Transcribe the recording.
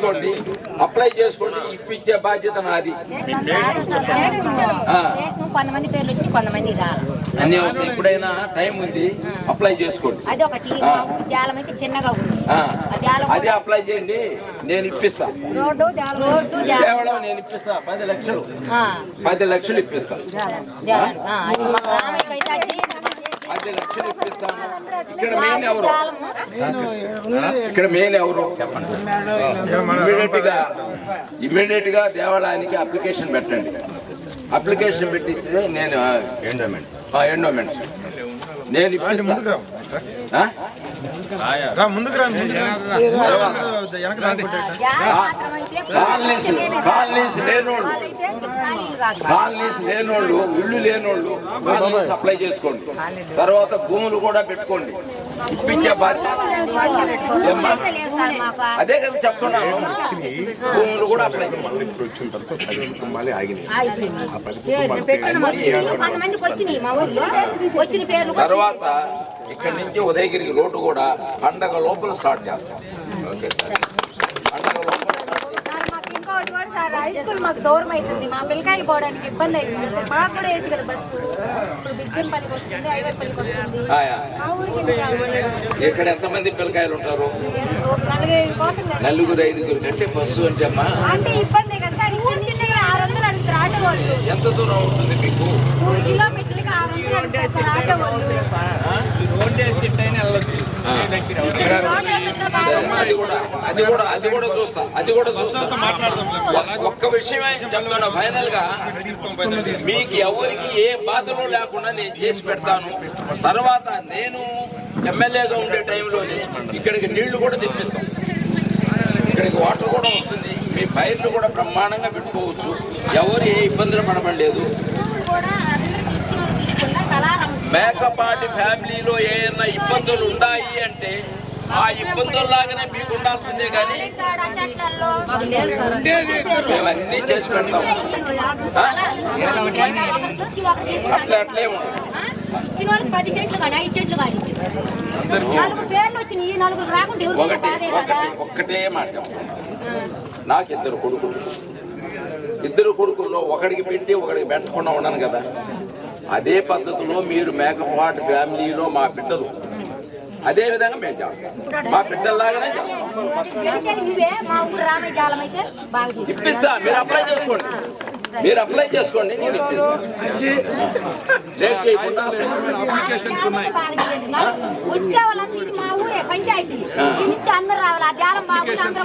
చేసుకోండి అప్లై చేసుకోండి ఇప్పించే బాధ్యత నాది. అన్ని వస్తాయి. ఎప్పుడైనా టైం ఉంది అప్లై చేసుకోండి. అది అప్లై చేయండి నేను ఇప్పిస్తా. కేవలం నేను ఇప్పిస్తా పది లక్షలు. పది లక్షలు ఇప్పిస్తా. పది లక్షలు ఇప్పిస్తాను. ఇక్కడ మెయిన్ ఎవరు. ఇక్కడ మెయిన్ ఎవరు? చెప్పండి ఇమీడియట్గా ఇమీడియట్గా దేవాలయానికి అప్లికేషన్ పెట్టండి. అప్లికేషన్ పెట్టిస్తే నేను ఎండోమెంట్ ఎండోమెంట్ నేను? రా ముందుకు రా కాలనీస్ కాలనీస్ లేనోళ్ళు. కాలనీస్ అప్లై చేసుకోండి తర్వాత భూములు కూడా పెట్టుకోండి ఇప్పించే బాధ్యత అదే కదా చెప్తున్నాను భూములు కూడా అప్లై వచ్చిన పేర్లు కూడా తర్వాత ఇక్కడి నుంచి ఉదయగిరికి రోడ్డు కూడా పండగ లోపల స్టార్ట్ చేస్తాం. Okay sir. పండగ లోపల మాకు ఇంకోటి కూడా సార్ హై స్కూల్ మాకు దూరం అవుతుంది మా పిల్లకాయలు పోవడానికి ఇబ్బంది అవుతుంది సార్ మాకు కూడా వేయచ్చు కదా బస్సు. ఇప్పుడు బిజ్జం పనికి వస్తుంది ఐవైపల్లికి వస్తుంది. ఆయా. మా ఊరికి ఎందుకు రావాలి? ఇక్కడ ఎంతమంది పిల్లకాయలు ఉంటారు. నలుగురు ఐదుగురు. కంటే బస్సు అంటే అమ్మా? అంటే ఇబ్బంది కదా సార్. ఆరు వందలు అడుగుతారు ఆటో వాళ్ళు ఎంత దూరం ఉంటుంది మీకు? మూడు కిలోమీటర్లకి ఆరు వందలు అడుగుతారు సార్ ఆటో వాళ్ళు ఆ. అది కూడా అది కూడా అది కూడా చూస్తా అది కూడా చూస్తా. ఒక్క- ఒక్క విషయమే చెప్తాను ఫైనల్గా మీకు ఎవరికి ఏ బాధలు లేకుండా నేను చేసి పెడతాను. తర్వాత నేను ఎమ్మెల్యేగా ఉండే టైంలోనే ఇక్కడికి నీళ్ళు కూడా తెప్పిస్తాం. ఇక్కడికి వాటర్ కూడా వస్తుంది. మీ పైర్లు కూడా బ్రహ్మాండంగా పెట్టుకోవచ్చు. ఎవరు ఏ ఇబ్బందులు పడబడలేదు. మేకపాటి ఫ్యామిలీలో ఏమైనా ఇబ్బందులు ఉన్నాయి అంటే ఆ ఇబ్బందుల్లాగానే మీకు ఉండాల్సిందే కానీ సార్. మేమన్నీ చేసి పెడతాం? అట్లా అట్లే ఒకటి ఒక్కటే మాట. నాకు ఇద్దరు కొడుకులు ఇద్దరు కొడుకుల్లో ఒకడికి పెట్టి ఒకడికి పెట్టకుండా ఉన్నాను కదా అదే పద్ధతిలో మీరు మేకపాటి ఫ్యామిలీలో మా బిడ్డలు అదే విధంగా మేము చేస్తాం. మా బిడ్డల్లాగానే చేస్తాం. ఇప్పిస్తా మీరు అప్లై చేసుకోండి. మీరు అప్లై చేసుకోండి నేను అప్లికేషన్స్ ఉన్నాయి. అప్లికేషన్స్